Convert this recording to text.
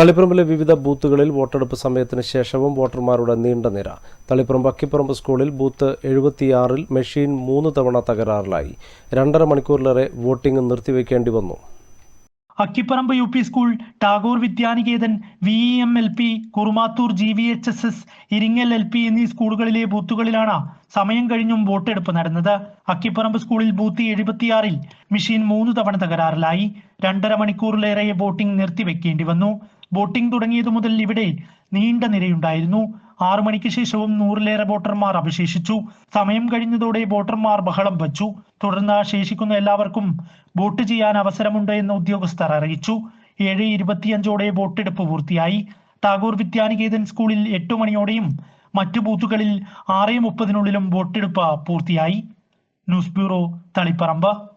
തളിപ്പറമ്പിലെ വിവിധ ബൂത്തുകളിൽ വോട്ടെടുപ്പ് സമയത്തിന് ശേഷവും വോട്ടർമാരുടെ നീണ്ട നിര. തളിപ്പറമ്പ് അക്കിപ്പറമ്പ് സ്കൂളിൽ ബൂത്ത് എഴുപത്തിയാറിൽ മെഷീൻ മൂന്ന് തവണ തകരാറിലായി. രണ്ടര മണിക്കൂറിലേറെ വോട്ടിംഗ് നിർത്തിവെക്കേണ്ടി വന്നു. Akkipparamba U P school Tagore Vidyaniketan V E M L P Kurumathur G V H S S Iringal L P എന്നീ സ്കൂളുകളിലെ ബൂത്തുകളിലാണ് സമയം കഴിഞ്ഞും വോട്ടെടുപ്പ് നടന്നത്. അക്കിപ്പറമ്പ് സ്കൂളിൽ ബൂത്ത് എഴുപത്തിയാറിൽ മെഷീൻ മൂന്ന് തവണ തകരാറിലായി. രണ്ടര മണിക്കൂറിലേറെ വോട്ടിംഗ് നിർത്തിവെക്കേണ്ടി വന്നു. വോട്ടിംഗ് തുടങ്ങിയതു മുതൽ ഇവിടെ നീണ്ട നിരയുണ്ടായിരുന്നു. ആറു മണിക്ക് ശേഷവും നൂറിലേറെ വോട്ടർമാർ അവശേഷിച്ചു. സമയം കഴിഞ്ഞതോടെ വോട്ടർമാർ ബഹളം വച്ചു. തുടർന്ന് ശേഷിക്കുന്ന എല്ലാവർക്കും വോട്ട് ചെയ്യാൻ അവസരമുണ്ട് എന്ന് ഉദ്യോഗസ്ഥർ അറിയിച്ചു. ഏഴ് ഇരുപത്തിയഞ്ചോടെ വോട്ടെടുപ്പ് പൂർത്തിയായി. ടാഗോർ വിദ്യാനികേതൻ സ്കൂളിൽ എട്ടു മണിയോടെയും മറ്റു ബൂത്തുകളിൽ ആറ് മുപ്പതിനുള്ളിലും വോട്ടെടുപ്പ് പൂർത്തിയായി. News bureau Taliparamba.